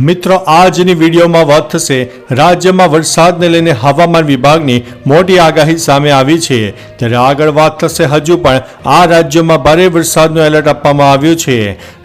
મિત્રો, આજની વિડીયોમાં વાત થશે રાજ્યમાં વરસાદને લઈને હવામાન વિભાગની મોટી આગાહી સામે આવી છે. ત્યારે આગળ વાત થશે હજુ પણ આ રાજ્યોમાં ભારે વરસાદનું એલર્ટ આપવામાં આવ્યું છે.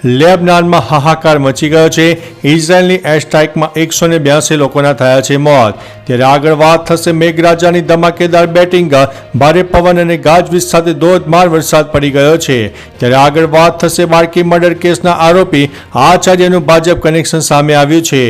લેબનાનમાં હાહાકાર મચી ગયો છે. ઇઝરાયલની એર સ્ટ્રાઇકમાં એકસો ને બ્યાસી લોકોના થયા છે મોત. ત્યારે આગળ વાત થશે મેઘરાજાની ધમાકેદાર બેટિંગ. ભારે પવન અને ગાજવીજ સાથે ધોધમાર વરસાદ પડી ગયો છે. ત્યારે આગળ વાત થશે બાળકી મર્ડર કેસના આરોપી આચાર્યનું ભાજપ કનેક્શન સામે આવ્યું છે.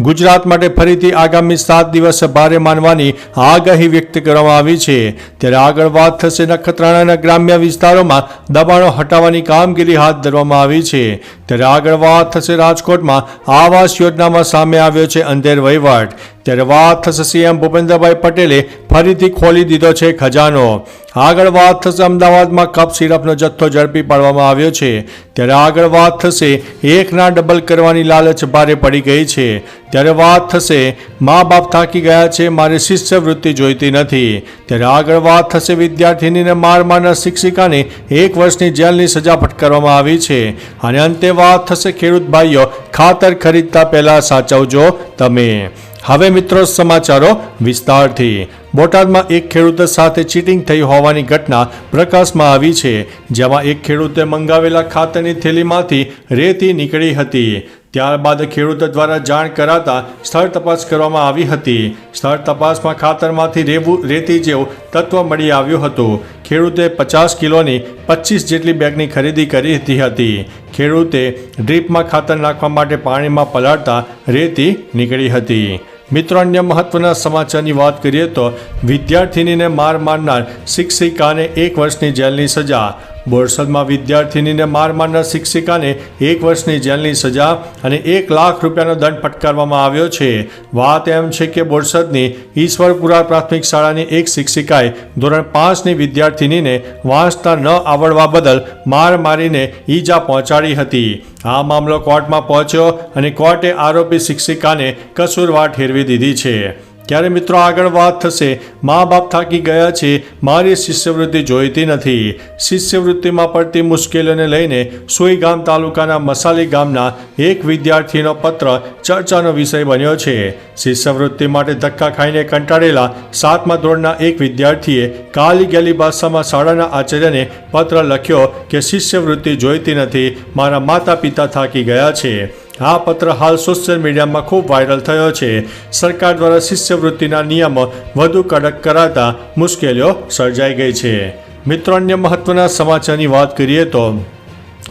ગુજરાત માટે ફરીથી આગામી સાત દિવસ ભારે માનવાની આગાહી વ્યક્ત કરવામાં આવી છે. ત્યારે આગળ વાત થશે નખત્રાણાના ગ્રામ્ય વિસ્તારોમાં દબાણો હટાવવાની કામગીરી હાથ ધરવામાં આવી છે. ત્યારે આગળ વાત થશે રાજકોટમાં આવાસ યોજનામાં સામે આવ્યો છે અંધેર વહીવટ. ત્યારે વાત થશે સીએમ ભૂપેન્દ્રભાઈ પટેલે ફરીથી ખોલી દીધો છે ખજાનો. આગળ વાત થશે અમદાવાદમાં કપ સિરપનો જથ્થો ઝડપી પાડવામાં આવ્યો છે. ત્યારે આગળ વાત થશે એકના ડબલ કરવાની લાલચ ભારે પડી ગઈ છે. ત્યારે વાત થશે મા બાપ થાકી ગયા છે, મારે શિષ્યવૃત્તિ જોઈતી નથી. ત્યારે આગળ વાત થશે વિદ્યાર્થીનીને માર મારનાર શિક્ષિકાને એક વર્ષની જેલની સજા ફટકારવામાં આવી છે. અને અંતે વાત થશે ખેડૂત ભાઈઓ, ખાતર ખરીદતા પહેલાં સાચવજો તમે. હવે મિત્રો સમાચારો વિસ્તારથી. બોટાદમાં એક ખેડૂત સાથે ચીટિંગ થઈ હોવાની ઘટના પ્રકાશમાં આવી છે, જેમાં એક ખેડૂતે મંગાવેલા ખાતરની થેલીમાંથી રેતી નીકળી હતી. ત્યારબાદ ખેડૂત દ્વારા જાણ કરાતા સ્થળ તપાસ કરવામાં આવી હતી. સ્થળ તપાસમાં ખાતરમાંથી રેવું, રેતી જેવું તત્વ મળી આવ્યું હતું. ખેડૂતે પચાસ કિલોની પચીસ જેટલી બેગની ખરીદી કરી હતી ખેડૂતે ડ્રીપમાં ખાતર નાખવા માટે પાણીમાં પલાળતા રેતી નીકળી હતી. મિત્રો, અન્ય મહત્વના સમાચારની વાત કરીએ તો વિદ્યાર્થિનીને માર મારનાર શિક્ષિકાને એક વર્ષની જેલની સજા. બોરસદમાં વિદ્યાર્થિનીને માર મારનાર શિક્ષિકાને એક વર્ષની જેલની સજા અને એક લાખ રૂપિયાનો દંડ ફટકારવામાં આવ્યો છે. વાત એમ છે કે બોરસદની ઈશ્વરપુરા પ્રાથમિક શાળાની એક શિક્ષિકાએ ધોરણ પાંચની વિદ્યાર્થિનીને વાંચતા ન આવડવા બદલ માર મારીને ઈજા પહોંચાડી હતી. આ મામલો કોર્ટમાં પહોંચ્યો અને કોર્ટે આરોપી શિક્ષિકાને કસૂરવાર ઠેરવી દીધી છે. ત્યારે મિત્રો આગળ વાત થશે, મા બાપ થાકી ગયા છે, મારી શિષ્યવૃત્તિ જોઈતી નથી. શિષ્યવૃત્તિમાં પડતી મુશ્કેલીઓને લઈને સુઈગામ તાલુકાના મસાલી ગામના એક વિદ્યાર્થીનો પત્ર ચર્ચાનો વિષય બન્યો છે. શિષ્યવૃત્તિ માટે ધક્કા ખાઈને કંટાળેલા સાતમા ધોરણના એક વિદ્યાર્થીએ કાલી ગેલી ભાષામાં શાળાના આચાર્યને પત્ર લખ્યો કે શિષ્યવૃત્તિ જોઈતી નથી, મારા માતા પિતા થાકી ગયા છે. આ પત્ર હાલ સોશિયલ મીડિયામાં ખૂબ વાયરલ થયો છે. સરકાર દ્વારા શિષ્યવૃત્તિના નિયમો વધુ કડક કરાતા મુશ્કેલીઓ સર્જાઈ ગઈ છે. મિત્રો, અન્ય મહત્વના સમાચારની વાત કરીએ તો,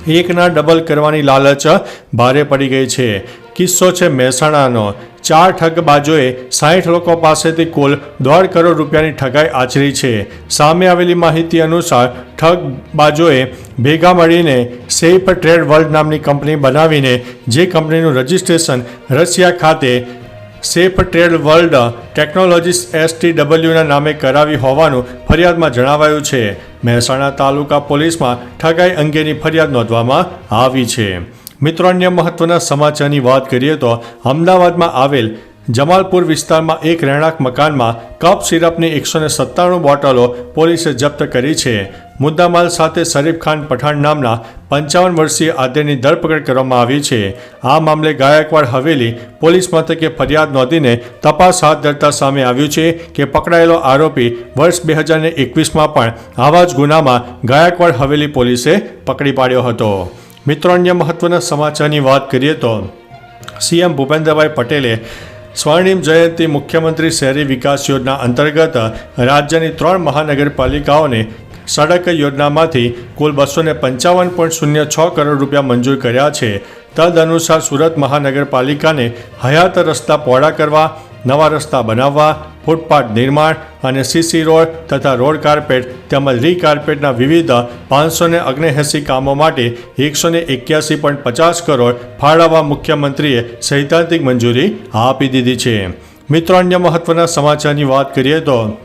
એકના ડબલ કરવાની લાલચ ભારે પડી ગઈ છે. કિસ્સો છે મહેસાણાનો. ચાર ઠગબાજોએ સાઠ લોકો પાસેથી કુલ દોઢ કરોડ રૂપિયાની ઠગાઈ આચરી છે. સામે આવેલી માહિતી અનુસાર, ઠગબાજોએ ભેગા મળીને સેફ ટ્રેડ વર્લ્ડ નામની કંપની બનાવીને, જે કંપનીનું રજિસ્ટ્રેશન રશિયા ખાતે safe trade world technologies S ડબલ્યુના નામે કરાવી હોવાનું ફરિયાદમાં જણાવાયું છે. મહેસાણા તાલુકા પોલીસમાં ઠગાઈ અંગેની ફરિયાદ નોંધવામાં આવી છે. મિત્રો, અન્ય મહત્વના સમાચારની વાત કરીએ તો અમદાવાદમાં આવેલ જમાલપુર વિસ્તારમાં એક રહેણાંક મકાનમાં કપ સિરપની એકસો ને સત્તાણું બોટલો પોલીસે જપ્ત કરી છે. મુદ્દામાલ સાથે શરીફ ખાન પઠાણ નામના પંચાવન વર્ષીય આદ્યની ધરપકડ કરવામાં આવી છે. આ મામલે ગાયકવાડ હવેલી પોલીસ મથકે ફરિયાદ નોંધીને તપાસ હાથ ધરતા સામે આવ્યું છે કે પકડાયેલો આરોપી વર્ષ બે હજાર એકવીસમાં પણ આવા જ ગુનામાં ગાયકવાડ હવેલી પોલીસે પકડી પાડ્યો હતો. મિત્રો અન્ય મહત્વના સમાચારની વાત કરીએ તો સીએમ ભૂપેન્દ્રભાઈ પટેલે સ્વર્ણિમ જયંતિ મુખ્યમંત્રી શહેરી વિકાસ યોજના અંતર્ગત રાજ્યની ત્રણ મહાનગરપાલિકાઓને સડક યોજનામાંથી કુલ બસો ને પંચાવન પોઈન્ટ શૂન્ય છ કરોડ રૂપિયા મંજૂર કર્યા છે. તદ અનુસાર સુરત મહાનગરપાલિકાને હયાત રસ્તા પહોળા કરવા, નવા રસ્તા બનાવવા ફૂટપાથ નિર્માણ અને સીસી રોડ તથા રોડ કાર્પેટ તેમજ રી કાર્પેટના વિવિધ પાંચસો ને અગ્નેસી કામો માટે એકસો ને એક્યાસી પોઈન્ટ પચાસ કરોડ ફાળવવા મુખ્યમંત્રીએ સૈદ્ધાંતિક મંજૂરી આપી દીધી છે. મિત્રો, અન્ય મહત્વના સમાચારની વાત કરીએ તો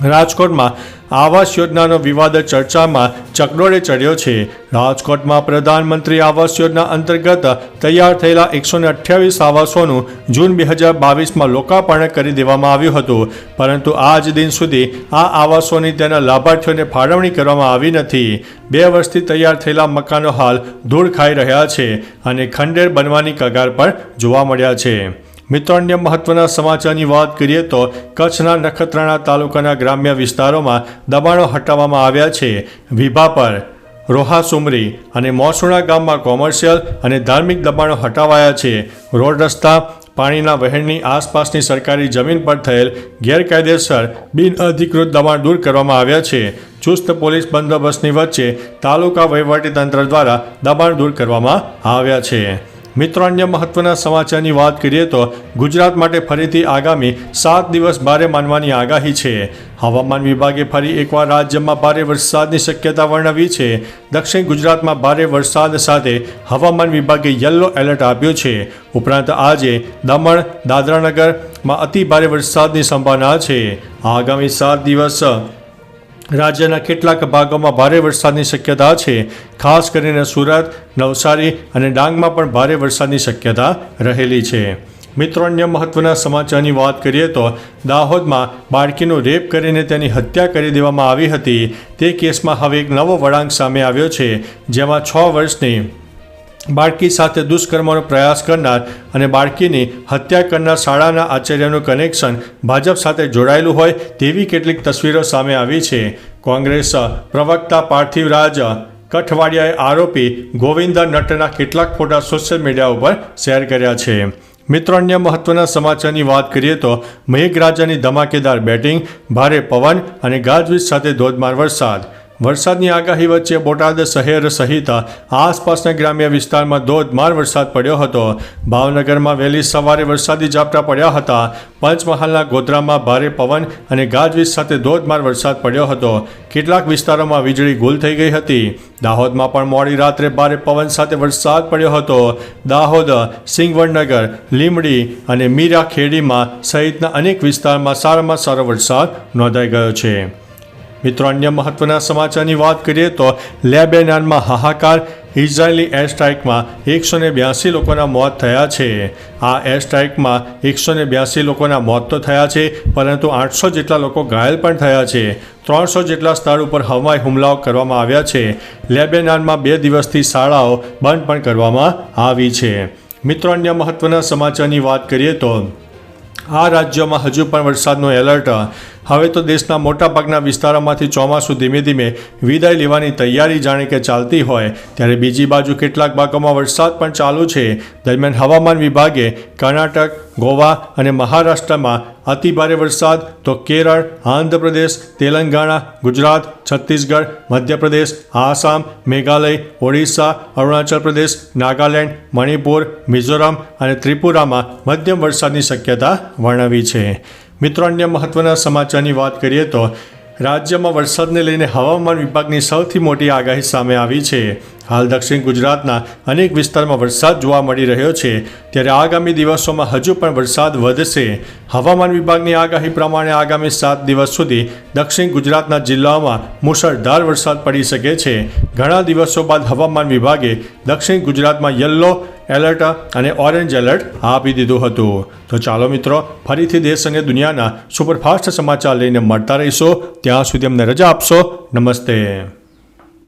રાજકોટમાં આવાસ યોજનાનો વિવાદ ચર્ચામાં ચકડોળે ચડ્યો છે. રાજકોટમાં પ્રધાનમંત્રી આવાસ યોજના અંતર્ગત તૈયાર થયેલા એકસો ને અઠ્યાવીસ આવાસોનું જૂન બે હજાર બાવીસમાં લોકાર્પણ કરી દેવામાં આવ્યું હતું. પરંતુ આજ દિન સુધી આ આવાસોની તેના લાભાર્થીઓને ફાળવણી કરવામાં આવી નથી. બે વર્ષથી તૈયાર થયેલા મકાનો હાલ ધૂળ ખાઈ રહ્યા છે અને ખંડેર બનવાની કગાર પર જોવા મળ્યા છે. મિત્રો અન્ય મહત્વના સમાચારની વાત કરીએ તો કચ્છના નખત્રાણા તાલુકાના ગ્રામ્ય વિસ્તારોમાં દબાણો હટાવવામાં આવ્યા છે. વિભા પર રોહા સુમરી અને મોસુણા ગામમાં કોમર્શિયલ અને ધાર્મિક દબાણો હટાવાયા છે. રોડ રસ્તા, પાણીના વહેણની આસપાસની સરકારી જમીન પર થયેલ ગેરકાયદેસર બિનઅધિકૃત દબાણ દૂર કરવામાં આવ્યા છે. ચુસ્ત પોલીસ બંદોબસ્તની વચ્ચે તાલુકા વહીવટીતંત્ર દ્વારા દબાણ દૂર કરવામાં આવ્યા છે. મિત્રો, અન્ય મહત્વના સમાચારની વાત કરીએ તો ગુજરાત માટે ફરીથી આગામી સાત દિવસ ભારે માનવાની આગાહી છે. હવામાન વિભાગે ફરી એકવાર રાજ્યમાં ભારે વરસાદની શક્યતા વર્ણવી છે. દક્ષિણ ગુજરાતમાં ભારે વરસાદ સાથે હવામાન વિભાગે યલો એલર્ટ આપ્યો છે. ઉપરાંત આજે દમણ, દાદરાનગરમાં અતિ ભારે વરસાદની સંભાવના છે. આગામી સાત દિવસ રાજ્યના કેટલાક ભાગોમાં ભારે વરસાદની શક્યતા છે. ખાસ કરીને સુરત, નવસારી અને ડાંગમાં પણ ભારે વરસાદની શક્યતા રહેલી છે. મિત્રો, અન્ય મહત્વના સમાચારની વાત કરીએ તો દાહોદમાં બાળકીનો રેપ કરીને તેની હત્યા કરી દેવામાં આવી હતી. તે કેસમાં હવે એક નવો વળાંક સામે આવ્યો છે, જેમાં છ વર્ષની બાળકી સાથે દુષ્કર્મનો પ્રયાસ કરનાર અને બાળકીની હત્યા કરનાર શાળાના આચાર્યનું કનેક્શન ભાજપ સાથે જોડાયેલું હોય તેવી કેટલીક તસવીરો સામે આવી છે. કોંગ્રેસ પ્રવક્તા પાર્થિવરાજ કઠવાડિયાએ આરોપી ગોવિંદ નટના કેટલાક ફોટા સોશિયલ મીડિયા ઉપર શેર કર્યા છે. મિત્રો, અન્ય મહત્વના સમાચારની વાત કરીએ તો મેઘરાજાની ધમાકેદાર બેટિંગ, ભારે પવન અને ગાજવીજ સાથે ધોધમાર વરસાદ. વરસાદની આગાહી વચ્ચે બોટાદ શહેર સહિત આસપાસના ગ્રામ્ય વિસ્તારમાં ધોધમાર વરસાદ પડ્યો હતો. ભાવનગરમાં વહેલી સવારે વરસાદી ઝાપટા પડ્યા હતા. પંચમહાલના ગોધરામાં ભારે પવન અને ગાજવીજ સાથે ધોધમાર વરસાદ પડ્યો હતો. કેટલાક વિસ્તારોમાં વીજળી ગુલ થઈ ગઈ હતી. દાહોદમાં પણ મોડી રાત્રે ભારે પવન સાથે વરસાદ પડ્યો હતો. દાહોદ, સિંગવડનગર, લીમડી અને મીરા ખેડીમાં સહિતના અનેક વિસ્તારમાં સારામાં સારો વરસાદ નોંધાઈ ગયો છે. મિત્રો, અન્ય મહત્વના સમાચારની વાત કરીએ તો લેબેનાનમાં હાહાકાર ઇઝરાયેલી એર સ્ટ્રાઇકમાં એકસો ને બ્યાસી લોકોના મોત થયા છે. આ એર સ્ટ્રાઇકમાં એકસો ને બ્યાસી લોકોના મોત તો થયા છે, પરંતુ આઠસો જેટલા લોકો ઘાયલ પણ થયા છે. ત્રણસો જેટલા સ્થળ ઉપર હવાઈ હુમલાઓ કરવામાં આવ્યા છે. લેબેનાનમાં બે દિવસથી શાળાઓ બંધ પણ કરવામાં આવી છે. મિત્રો, અન્ય મહત્વના સમાચારની વાત કરીએ તો આ રાજ્યોમાં હજુ પણ વરસાદનું એલર્ટ હવે તો દેશના મોટાભાગના વિસ્તારોમાંથી ચોમાસું ધીમે ધીમે વિદાય લેવાની તૈયારી જાણે કે ચાલતી હોય, ત્યારે બીજી બાજુ કેટલાક ભાગોમાં વરસાદ પણ ચાલુ છે. દરમિયાન હવામાન વિભાગે કર્ણાટક, ગોવા અને મહારાષ્ટ્રમાં અતિભારે વરસાદ, તો કેરળ, આંધ્રપ્રદેશ, તેલંગાણા, ગુજરાત, છત્તીસગઢ, મધ્યપ્રદેશ, આસામ, મેઘાલય, ઓડિશા, અરુણાચલ પ્રદેશ, નાગાલેન્ડ, મણિપુર, મિઝોરમ અને ત્રિપુરામાં મધ્યમ વરસાદની શક્યતા વર્ણવી છે. મિત્રો, અન્ય મહત્વના સમાચારની વાત કરીએ તો રાજ્યમાં વરસાદને લઈને હવામાન વિભાગની સૌથી મોટી આગાહી સામે આવી છે. હાલ દક્ષિણ ગુજરાતના અનેક વિસ્તારમાં વરસાદ જોવા મળી રહ્યો છે. ત્યારે આગામી દિવસોમાં હજુ પણ વરસાદ વધશે. હવામાન વિભાગની આગાહી પ્રમાણે આગામી સાત દિવસ સુધી દક્ષિણ ગુજરાતના જિલ્લાઓમાં મુશળધાર વરસાદ પડી શકે છે. ઘણા દિવસો બાદ હવામાન વિભાગે દક્ષિણ ગુજરાતમાં યલો એલર્ટ અને ઓરેન્જ એલર્ટ આપી દીધું હતું. તો ચાલો મિત્રો, ફરીથી દેશ અને દુનિયાના સુપરફાસ્ટ સમાચાર લઈને મળતા રહીશો. ત્યાં સુધી અમને રજા આપશો. નમસ્તે.